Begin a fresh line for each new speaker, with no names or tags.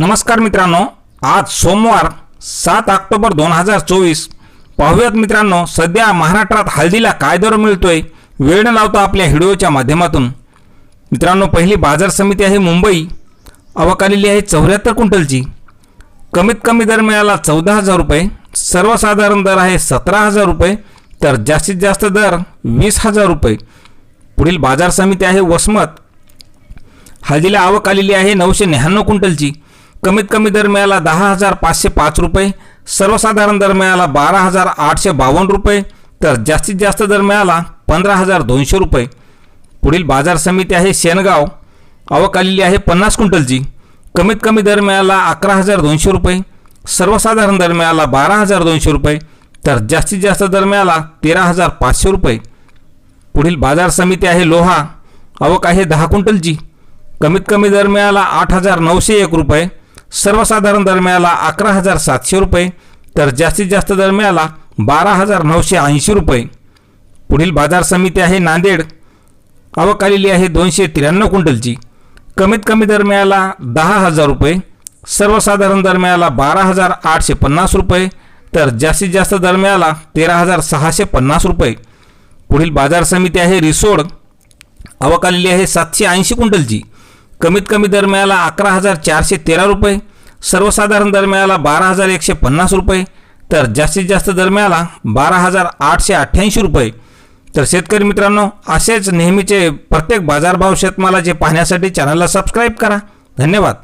नमस्कार मित्रांनो आज सोमवार सात ऑक्टोबर दोन हजार चोवीस. पाहूयात मित्रांनो सध्या महाराष्ट्रात हळदीला काय दर मिळतोय? वेळ न लावता आपल्या व्हिडिओच्या माध्यमातून. मित्रांनो पहिली बाजार समिती आहे मुंबई. अवकालेली आहे चौऱ्याहत्तर क्विंटलची. कमीत कमी दर मिळाला चौदा हजार रुपये. सर्वसाधारण दर आहे सतरा हजार रुपये. तर जास्तीत जास्त दर वीस हजार रुपये. पुढील बाजार समिती आहे वसमत. हळदीला आवक आलेली आहे नऊशे न्याण्णव क्विंटलची. कमीत कमी दर मिळाला दहा हज़ार पाचशे पाच रुपये, सर्वसाधारण दर मिळाला बारा हज़ार आठशे बावन्न रुपये, तर जास्तीत जास्त दर मिळाला पंधरा हज़ार दोनशे रुपये. पुढील बाज़ार समिती आहे शेनगाव. आवक आलेली आहे पन्नास क्विंटलची. कमीत कमी दर मिळाला अकरा हज़ार दोनशे रुपये, सर्वसाधारण दर मिळाला बारा हज़ार दोनशे रुपये, तर जास्तीत जास्त दर मिळाला तेरा हज़ार पाचशे रुपये. पुढील बाज़ार समिती आहे लोहा. आवक आहे दहा क्विंटलची. कमीत कमी दर मिळाला आठ हज़ार नऊशे एक रुपये सर्वसाधारण दर मिळाला अकरा हजार सातशे रुपये तर जास्तीत जास्त दर मिळाला बारा हजार नऊशे ऐंशी रुपये. पुढील बाजार समिती आहे नांदेड. आवक आलेली आहे दोनशे त्र्याण्णव क्विंटलची. कमीत कमी दर मिळाला दहा हजार रुपये सर्वसाधारण दर मिळाला बारा हजार आठशे पन्नास रुपये तर जास्तीत जास्त दर मिळाला तेरा हजार सहाशे पन्नास रुपये. पुढील बाजार समिती आहे रिसोड. आवक आलेली आहे सातशे ऐंशी क्विंटलची. कमीत कमी दर मिळाला अकरा हजार चारशे तेरा रुपये सर्वसाधारण दर मिळाला बारा हजार एकशे पन्नास रुपये तर जास्तीत जास्त दर मिळाला बारा हजार आठशे अठ्ठ्याऐंशी रुपये. तर शेतकरी मित्रांनो असेच नेहमीचे प्रत्येक बाजारभाव शेतमालाचे पाहण्यासाठी चॅनलला सबस्क्राईब करा. धन्यवाद.